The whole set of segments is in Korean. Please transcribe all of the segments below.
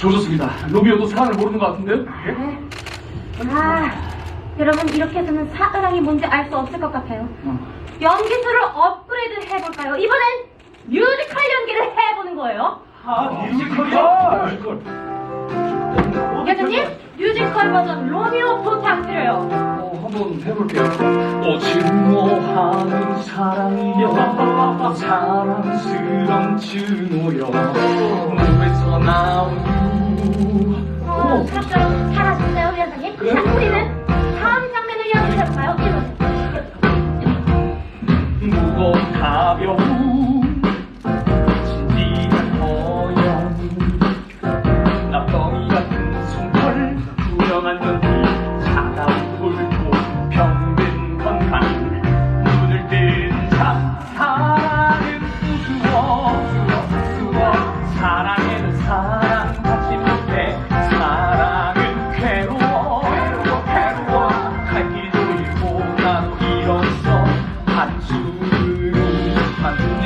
좋습니다. 로미오도 사랑을 모르는 것 같은데요? 아, 여러분 이렇게 해서는 사랑이 뭔지 알 수 없을 것 같아요. 어. 연기술을 업그레이드 해볼까요? 이번엔 뮤지컬 연기를 해보는 거예요. 아, 뮤지컬이요? 뮤지컬. 여자님, 뮤지컬 버전 로미오 부탁드려요. 어, 한번 해볼게요. 오징어하는 사랑이여, 사랑스런 증오여, 유.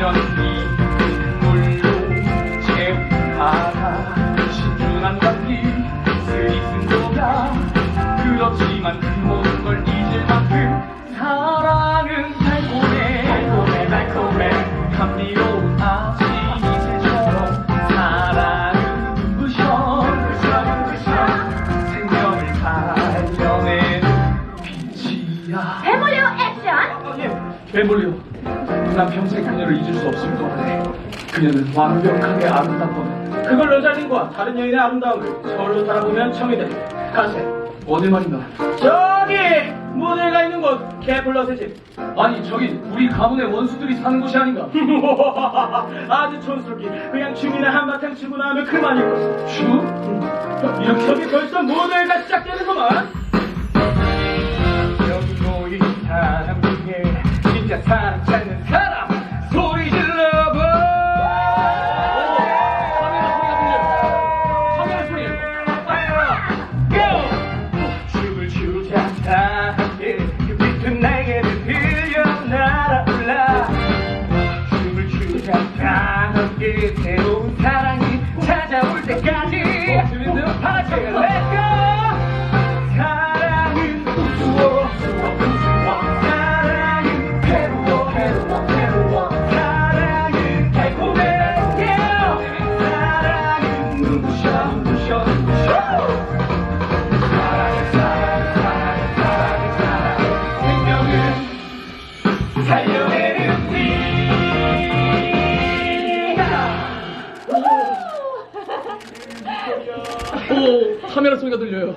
만년 이 눈물로 채운 바다 신중한 감기 스리슨 도야. 그렇지만 그 모든 걸 잊을 만큼 사랑은 달콤해. 달콤해 달콤해. 감미로운 아침 이슬처럼 사랑은 눈부셔. 눈부셔 눈부셔. 생명을 살려내는 빛이야. 데몰리오 액션! 뱀볼리오 난 평생 그녀를 잊을 수 없을 거라네 그녀는 완벽하게 아름답거든 그걸 로잘린과 다른 여인의 아름다움을 서울로 달아보면 청이돼. 가세. 어딜 말인가 저기 모델가 있는 곳 개플러스 집. 아니 저기 우리 가문의 원수들이 사는 곳이 아닌가 아주 촌스럽게 그냥 춤이나 한바탕 추고 나면 그만일 것이다. 춤? 이렇게 저기 벌써 모델가 시작되는구만. 함께 새로운 사랑이 찾아올 때까지 다 같이 Let's go! 오 카메라 소리가 들려요